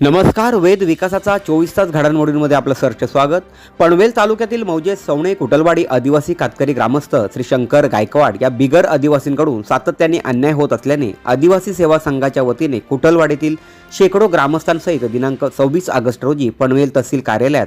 नमस्कार वेद विकासाचा चोवीस तास घडामोडींमध्ये आपलं सरचे स्वागत. पनवेल तालुक्यातील मौजे सवणे कुटलवाडी आदिवासी कातकरी ग्रामस्थ श्री शंकर गायकवाड या बिगर आदिवासींकडून सातत्याने अन्याय होत असल्याने आदिवासी सेवा संघाच्या वतीने कुटलवाडीतील शेकडो ग्रामस्थांसहित दिनांक सव्वीस ऑगस्ट रोजी पनवेल तहसील कार्यालयात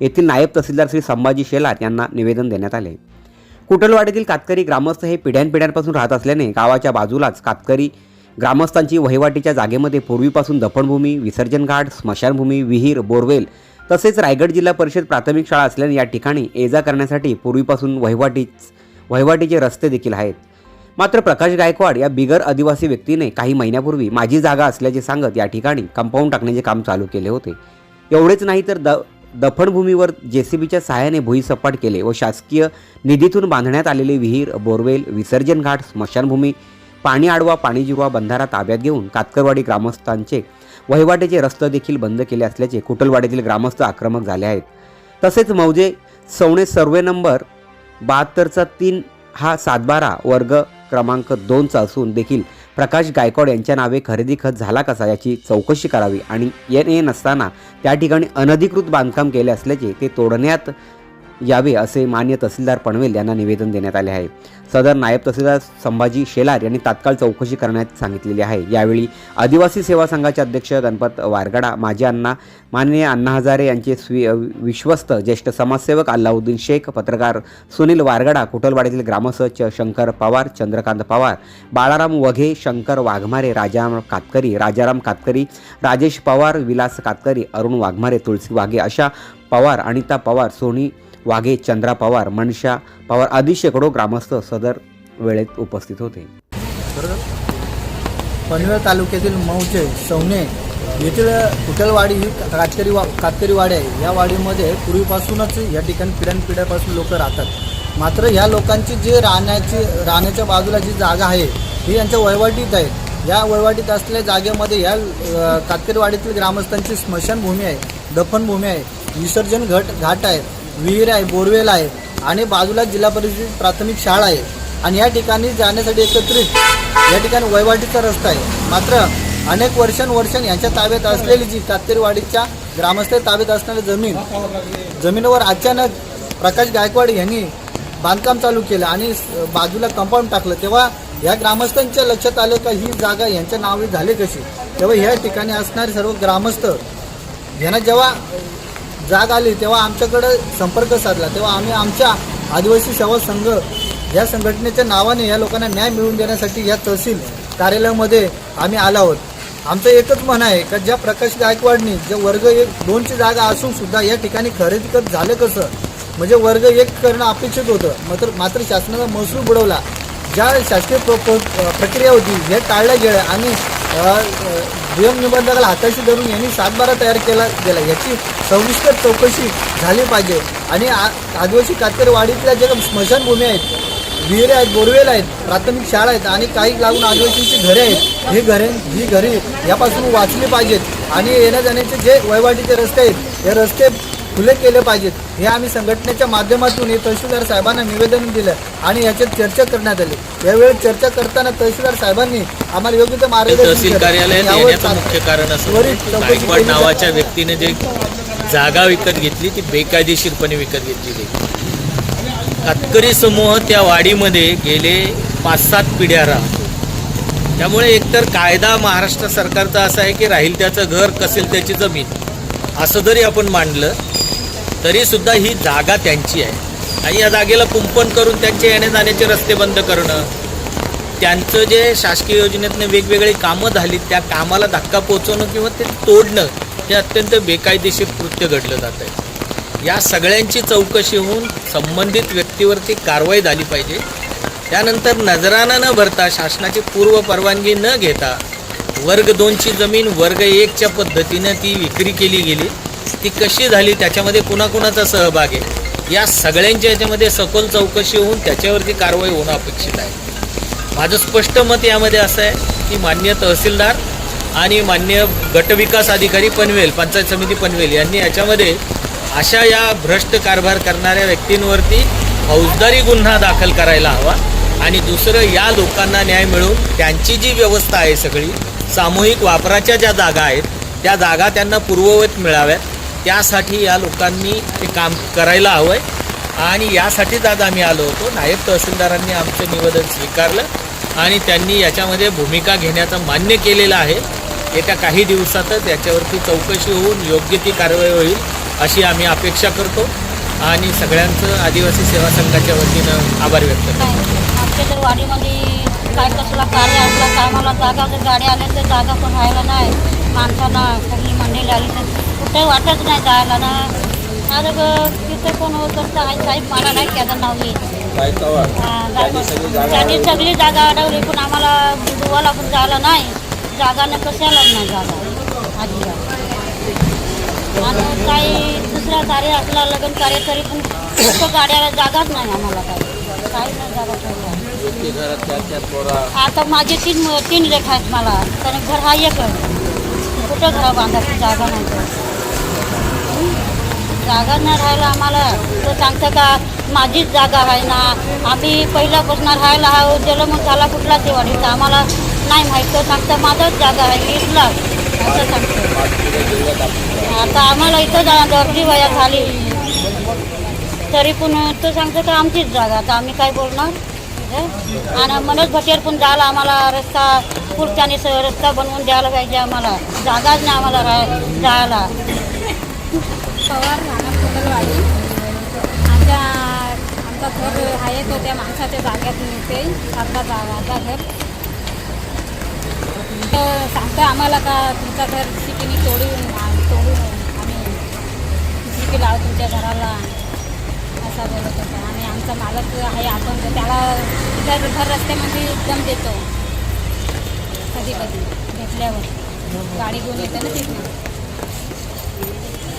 येथील नायब तहसीलदार श्री संभाजी शेलार यांना निवेदन देण्यात आले. कुटलवाडीतील कातकरी ग्रामस्थ हे पिढ्यानपिढ्यांपासून राहत असल्याने गावाच्या बाजूलाच कातकरी ग्रामस्थांची वहिवाटीच्या जागेमध्ये पूर्वीपासून दफनभूमी विसर्जन घाट स्मशानभूमी विहीर बोरवेल तसेच रायगड जिल्हा परिषद प्राथमिक शाळा असल्याने या ठिकाणी ये जा करण्यासाठी पूर्वीपासून वहिवाटीच वहिवाटीचे रस्ते देखील आहेत. मात्र प्रकाश गायकवाड या बिगर आदिवासी व्यक्तीने काही महिन्यापूर्वी माझी जागा असल्याचे सांगत या ठिकाणी कंपाऊंड टाकण्याचे काम चालू केले होते. एवढेच नाही तर द दफनभूमीवर जेसीबीच्या सहाय्याने भुईसपाट केले व शासकीय निधीतून बांधण्यात आलेले विहीर बोरवेल विसर्जन घाट स्मशानभूमी पाणी आडवा पाणी जिरवा बंधारा ताब्यात घेऊन कातकरवाडी ग्रामस्थांचे वहिवाटीचे रस्ते देखील बंद केले असल्याचे कुटलवाडीतील ग्रामस्थ आक्रमक झाले आहेत. तसेच मौजे सवणे सर्वे नंबर बहात्तरचा तीन हा सातबारा वर्ग क्रमांक दोनचा असून देखील प्रकाश गायकवाड यांच्या नावे खरेदी खत झाला कसा याची चौकशी करावी आणि एन ए नसताना त्या ठिकाणी अनधिकृत बांधकाम केले असल्याचे ते तोडण्यात यावे असे मान्य तहसीलदार पनवेल यांना निवेदन देण्यात आले आहे. सदर नायब तहसीलदार संभाजी शेलार यांनी तात्काळ चौकशी करण्यात सांगितलेली आहे. यावेळी आदिवासी सेवा संघाचे अध्यक्ष गणपत वारगडा माजी अण्णा माननीय अण्णा हजारे यांचे स्वी विश्वस्त ज्येष्ठ समाजसेवक अल्लाउद्दीन शेख पत्रकार सुनील वारगडा कुटलवाडीतील ग्रामस्थ शंकर पवार चंद्रकांत पवार बाळाराम वघे शंकर वाघमारे राजाराम कातकरी राजाराम कातकरी राजेश पवार विलास कातकरी अरुण वाघमारे तुळसी वाघे अशा पवार अनिता पवार सोनी वाघे चंद्रा पवार मनशा पवार आदी शेकडो ग्रामस्थ सदर वेळेत उपस्थित होते. पनवेल तालुक्यातील मौजे सवणे येथील कुटलवाडी ही कातकरी वा कातकरी वाडी आहे. या वाडीमध्ये पूर्वीपासूनच या ठिकाणी पिढ्यानपिढ्यापासून लोक राहतात. मात्र ह्या लोकांची जे राहण्याची राहण्याच्या बाजूला जी जागा आहे ही यांच्या वहिवाटीत आहे. या वहिवाटीत असलेल्या जागेमध्ये या अ, कातकरीवाडीतील ग्रामस्थांची स्मशानभूमी आहे दफनभूमी आहे विसर्जन घट घाट आहे. विहीर आहे बोरवेल आहे आणि बाजूला जिल्हा परिषद प्राथमिक शाळा आहे. आणि या ठिकाणी जाण्यासाठी एकत्रित या ठिकाणी वहिवाटीचा रस्ता आहे. मात्र अनेक वर्षानुवर्षां यांच्या ताब्यात असलेली जी कातकरीवाडीच्या ग्रामस्थ ताब्यात असणारी जमीन जमिनीवर अचानक प्रकाश गायकवाड यांनी बांधकाम चालू केलं आणि बाजूला कंपाऊंड टाकलं. तेव्हा या ग्रामस्थांच्या लक्षात आलं का ही जागा यांच्या नावे झाली कशी? तेव्हा ह्या ठिकाणी असणारे सर्व ग्रामस्थ यांना जेव्हा जाग आली तेव्हा आमच्याकडे संपर्क साधला. तेव्हा आम्ही आमच्या आदिवासी सेवा संघ या संघटनेच्या नावाने या लोकांना न्याय मिळवून देण्यासाठी या तहसील कार्यालयामध्ये आम्ही आलो आहोत. आमचं एकच म्हण आहे का ज्या प्रकाश गायकवाडनी जे वर्ग एक दोनची जागा असून सुद्धा या ठिकाणी खरेदी करत झालं कसं? म्हणजे वर्ग एक करणं अपेक्षित होतं. मात्र मात्र शासनाचा महसूल बुडवला. ज्या शासकीय प्र- प्रक्रिया होती हे टाळल्या गेल्या आणि नियम निबंधकाला हाताशी धरून यांनी सातबारा तयार केला गेला. याची सविस्तर चौकशी झाली पाहिजे. आणि आ- आदिवासी कातकरवाडीतल्या ज्या स्मशानभूमी आहेत विहिरे आहेत बोरवेल आहेत प्राथमिक शाळा आहेत आणि काही लागून आदिवासींची घरे आहेत ही घरे ही घरी यापासून वाचली पाहिजेत. आणि येण्या जाण्याचे जे वहिवाटीचे रस्ते आहेत हे रस्ते खुले केले पाहिजेत. हे आम्ही संघटनेच्या माध्यमातून हे तहसीलदार साहेबांना निवेदन दिलं आणि याच्यात चर्चा करण्यात आली. यावेळी चर्चा करताना तहसीलदार साहेबांनी आम्हाला योग्य ते मार्गदर्शन मुख्य कारण असं जाईल. नावाच्या व्यक्तीने जे जागा विकत घेतली ती बेकायदेशीरपणे विकत घेतलेली कातकरी समूह त्या वाडीमध्ये गेले पाच सात पिढ्या राहतो त्यामुळे एकतर कायदा महाराष्ट्र सरकारचा असा आहे की राहील त्याचं घर कसेल त्याची जमीन असं जरी आपण मांडलं तरीसुद्धा ही जागा त्यांची आहे. आणि या जागेला कुंपण करून त्यांचे येण्या जाण्याचे रस्ते बंद करणं त्यांचं जे शासकीय योजनेतनं वेगवेगळी कामं झाली त्या कामाला धक्का पोचवणं किंवा ते तोडणं हे अत्यंत बेकायदेशीर कृत्य घडलं जात आहे. या सगळ्यांची चौकशी होऊन संबंधित व्यक्तीवरती कारवाई झाली पाहिजे. त्यानंतर नजराना न भरता शासनाची पूर्व परवानगी न घेता वर्ग दोनची जमीन वर्ग एकच्या पद्धतीनं ती विक्री केली गेली. ती कशी झाली त्याच्यामध्ये कुणाकुणाचा सहभाग आहे? या सगळ्यांच्या याच्यामध्ये सखोल चौकशी होऊन त्याच्यावरती कारवाई होणं अपेक्षित आहे. माझं स्पष्ट मत यामध्ये असं आहे की मान्य तहसीलदार आणि मान्य गटविकास अधिकारी पनवेल पंचायत समिती पनवेल यांनी याच्यामध्ये अशा या भ्रष्ट कारभार करणाऱ्या व्यक्तींवरती फौजदारी गुन्हा दाखल करायला हवा आणि दुसरं या लोकांना न्याय मिळून त्यांची जी व्यवस्था आहे सगळी सामूहिक वापराच्या ज्या जागा आहेत त्या जागा त्यांना पूर्ववत मिळाव्यात. त्यासाठी या लोकांनी ते काम करायला हवं आहे आणि यासाठीच आज आम्ही आलो होतो. नायब तहसीलदारांनी आमचं निवेदन स्वीकारलं आणि त्यांनी याच्यामध्ये भूमिका घेण्याचं मान्य केलेलं आहे. येत्या काही दिवसातच याच्यावरती चौकशी होऊन योग्य ती कारवाई होईल अशी आम्ही अपेक्षा करतो. आणि सगळ्यांचं आदिवासी सेवा संघाच्या वतीनं आभार व्यक्त करतो. काय आमच्या तर वाडीमध्ये काय कसला कार्य असला कामाला जागा जर गाड्या आल्या तर जागा पण राहायला नाही. माणसाला सगळी मंडळी आली तर कुठे वाटत नाही जायला ना. ग- तिथं कोण होतं तर आई साहेब मला नाही त्याचं नाव जागा- त्यांनी सगळी जागा अडवली पण आम्हाला दुवाला पण जायला नाही. जागानं कशाला नाही जागा? अजिबात. आणि काही दुसरा कार्य असला लग्न कार्य तरी पण गाड्याला जागाच नाही आम्हाला काही. काही नाही जागा आता माझे तीन तीन लेख आहेत मला. तर घर हा एक आहे. कुठं घरा बांधायची जागा नाही जागा नाही राहायला आम्हाला तर सांगतं का माझीच जागा आहे ना आम्ही पहिल्यापासून राहायला हा मग झाला कुठला ते वाढीचा आम्हाला नाही माहीत. तर सांगतं माझाच जागा आहे मी इथला. असं सांगतो. आता आम्हाला इथं जा दर्दी वया झाली. तरी पण तो सांगतो का आमचीच जागा आता आम्ही काय बोलणार? आणि मनोज भटेर पण जायला आम्हाला रस्ता पुढच्याने स रस्ता बनवून द्यायला पाहिजे आम्हाला. जागाच नाही आम्हाला राह जायला पवार राहणार कुंडलवाडी आमच्या आमचा घर आहे तो त्या माणसाच्या जाग्यात मिळते. आपला जागा घर. तर सांगता आम्हाला का तुमचा घर शिकीने तोडून तोडून आम्ही शिकी लाव तुमच्या घराला? असा बोलत होता. आणि आमचा मालक आहे आपण त्याला घर रस्त्यामध्ये एकदम देतो. कधी कधी घेतल्यावर. गाडी घेऊन येते ना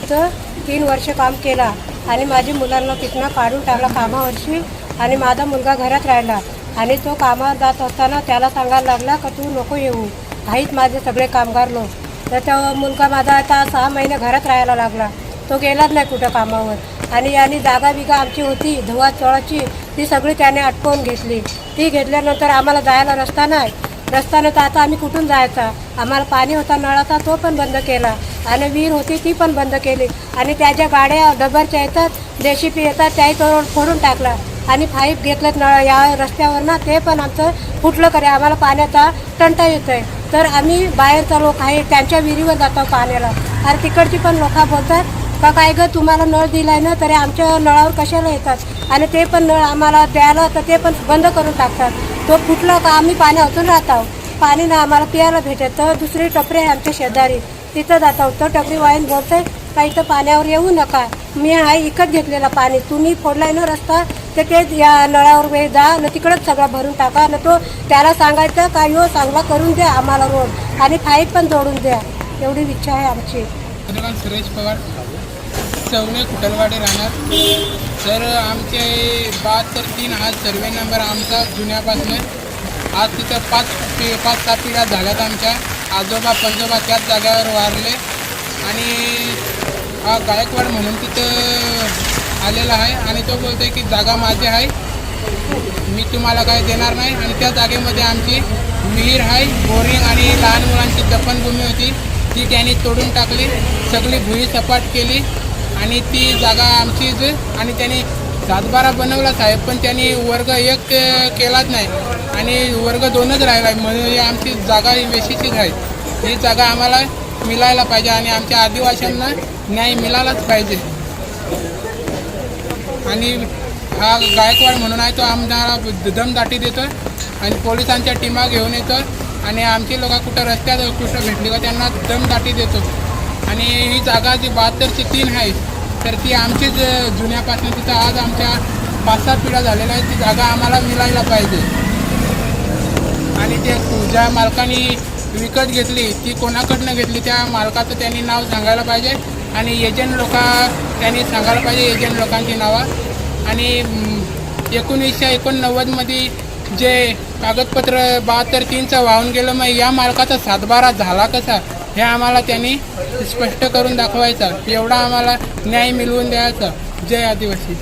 तिथे तीन वर्ष काम केला आणि माझी मुलांना तिथनं काढून टाकला कामावरशी आणि माझा मुलगा घरात राहिला. आणि तो कामावर जात असताना त्याला सांगायला लागला का तू नको येऊ. आहेत माझे सगळे कामगार लोक. तर तो मुलगा माझा आता सहा महिने घरात राहायला लागला. तो गेलाच नाही कुठं कामावर. आणि याने जागा बिगा आमची होती. धुवा चोळाची ती सगळी त्याने अटकवून घेतली. ती घेतल्यानंतर आम्हाला जायला रस्ता नाही. रस्त्यानं तर आता आम्ही कुठून जायचा? आम्हाला पाणी होता नळाचा तो पण बंद केला. आणि विहीर होती ती पण बंद केली. आणि त्याच्या गाड्या डबरच्या येतात जेसीपी येतात त्याही तो फोडून टाकला. आणि पाईप घेतलं नळ या रस्त्यावर ना ते पण आमचं फुटलं करे आम्हाला पाण्याचा टंटा येतो आहे तर आम्ही बाहेरचा लोक आहे त्यांच्या विहिरीवर जातो पाण्याला. आणि तिकडची पण लोक बोलतात का काय गं तुम्हाला नळ दिलाय ना तरी आमच्या नळावर कशाला येतात? आणि ते पण नळ आम्हाला द्यायला तर ते पण बंद करून टाकतात. तो फुटला का आम्ही पाण्यातून राहत आहोत. पाणी ना आम्हाला प्यायला भेटत तर दुसरी टपरी आहे आमच्या शेजारी. तिथं जात आहोत. तर टपरी वाईन बोलते का इथं पाण्यावर येऊ नका. मी आहे इकत घेतलेला पाणी. तुम्ही फोडलाय ना रस्ता तर ते या नळावर वे जा न तिकडंच सगळं भरून टाका. न तो त्याला सांगायचं का यो चांगला करून द्या आम्हाला रोड. आणि फाईट पण जोडून द्या. एवढी इच्छा आहे आमची. सुरेश पवार. चौने कुटलवाडी राहणार. तर आमचे बहात्तर तीन हा सर्वे नंबर आमचा जुन्यापासून. आज तिथं पाच पि पाच सात पिढ्या झाल्यात आमच्या. आजोबा पंजोबा त्याच जागेवर वारले. आणि हा गायकवाड म्हणून तिथं आलेला आहे. आणि तो बोलतोय की जागा माझी आहे. मी तुम्हाला काय देणार नाही. आणि त्या जागेमध्ये आमची विहीर आहे. बोरिंग आणि लहान मुलांची दफनभूमी होती. ती त्यांनी तोडून टाकली सगळी भुई सपाट केली आणि ती जागा आमचीच आणि त्यांनी सातबारा बनवला साहेब पण त्यांनी वर्ग एक केलाच नाही. आणि वर्ग दोनच राहिला आहे म्हणजे आमची जागा ही वेशीचीच आहे. ही जागा आम्हाला मिळायला पाहिजे आणि आमच्या आदिवासींना न्याय मिळालाच पाहिजे. आणि हा गायकवाड म्हणून आहे तो आमदार दमदाटी देतो आणि पोलिसांच्या टीमा घेऊन येतो आणि आमची लोक कुठं रस्त्यात कुठं भेटली का त्यांना दमदाटी देतो. आणि ही जागा जी बहात्तरची तीन आहे तर ती आमचीच जुन्यापासून तिथं आज आमच्या पाच सात पिढ्या झालेल्या आहेत ती जागा आम्हाला मिळायला पाहिजे. आणि ते ज्या मालकाने विकत घेतली ती कोणाकडनं घेतली त्या मालकाचं त्यांनी नाव सांगायला पाहिजे. आणि एजंट लोक त्यांनी सांगायला पाहिजे एजंट लोकांची नावं. आणि एकोणीसशे एकोणनव्वदमध्ये जे कागदपत्र बहात्तर तीनचं वाहून गेलं मग या मालकाचा सातबारा झाला कसा? हे आम्हाला त्यांनी स्पष्ट करून दाखवायचं. एवढा आम्हाला न्याय मिळवून द्यायचा. जय आदिवासी.